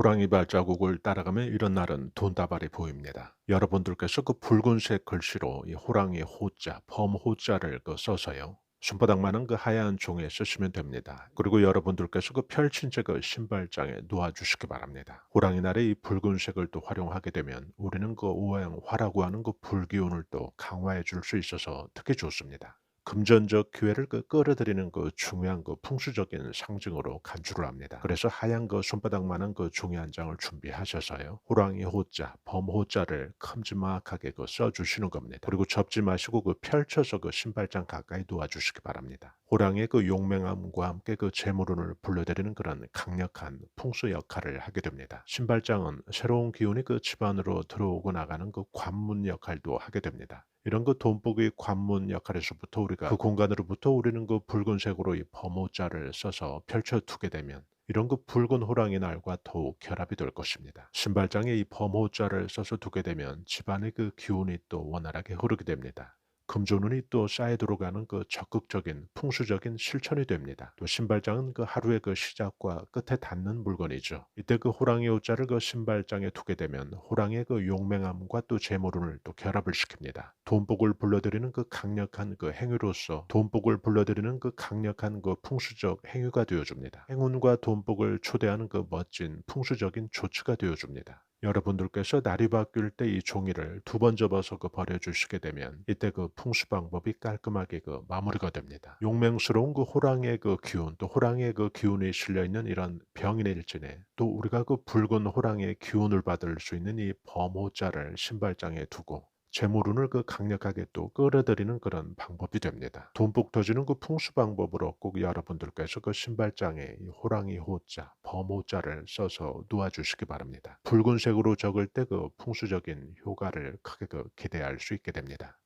호랑이 발자국을 따라가면 이런 날은 돈다발이 보입니다. 여러분들께서 그 붉은색 글씨로 이 호랑이 호자, 범호자를 그 써서요. 손바닥만한 그 하얀 종이에 쓰시면 됩니다. 그리고 여러분들께서 그 펼친 채그 신발장에 놓아주시기 바랍니다. 호랑이 날에 이 붉은색을 또 활용하게 되면 우리는 그 오행화라고 하는 그 불기운을 또 강화해 줄 수 있어서 특히 좋습니다. 금전적 기회를 그 끌어들이는 그 중요한 그 풍수적인 상징으로 간주를 합니다. 그래서 하얀 그 손바닥만한 그 종이 한 장을 준비하셔서요. 호랑이 호자, 범호자를 큼지막하게 그 써주시는 겁니다. 그리고 접지 마시고 그 펼쳐서 그 신발장 가까이 놓아주시기 바랍니다. 호랑이의 그 용맹함과 함께 그 재물운을 불러들이는 그런 강력한 풍수 역할을 하게 됩니다. 신발장은 새로운 기운이 그 집안으로 들어오고 나가는 그 관문 역할도 하게 됩니다. 이런 그 돈복의 관문 역할에서부터 우리가 그 공간으로부터 우리는 그 붉은색으로 이 범호자를 써서 펼쳐두게 되면 이런 그 붉은 호랑이 날과 더욱 결합이 될 것입니다. 신발장에 이 범호자를 써서 두게 되면 집안의 그 기운이 또 원활하게 흐르게 됩니다. 금조눈이 또 쌓여 들어가는 그 적극적인 풍수적인 실천이 됩니다. 또 신발장은 그 하루의 그 시작과 끝에 닿는 물건이죠. 이때 그 호랑이 옷자를 그 신발장에 두게 되면 호랑이의 그 용맹함과 또 재물운을 또 결합을 시킵니다. 돈복을 불러들이는 그 강력한 그 행위로서 돈복을 불러들이는 그 강력한 그 풍수적 행위가 되어줍니다. 행운과 돈복을 초대하는 그 멋진 풍수적인 조치가 되어줍니다. 여러분들께서 날이 바뀔 때 이 종이를 두 번 접어서 그 버려주시게 되면 이때 그 풍수 방법이 깔끔하게 그 마무리가 됩니다. 용맹스러운 그 호랑이의 그 기운 또 호랑이의 그 기운이 실려 있는 이런 병인일진에 또 우리가 그 붉은 호랑이의 기운을 받을 수 있는 이 범호자를 신발장에 두고 재물운을 그 강력하게 또 끌어들이는 그런 방법이 됩니다. 돈복 터지는 그 풍수 방법으로 꼭 여러분들께서 그 신발장에 이 호랑이 호자, 범호자를 써서 놓아주시기 바랍니다. 붉은색으로 적을 때 그 풍수적인 효과를 크게 그 기대할 수 있게 됩니다.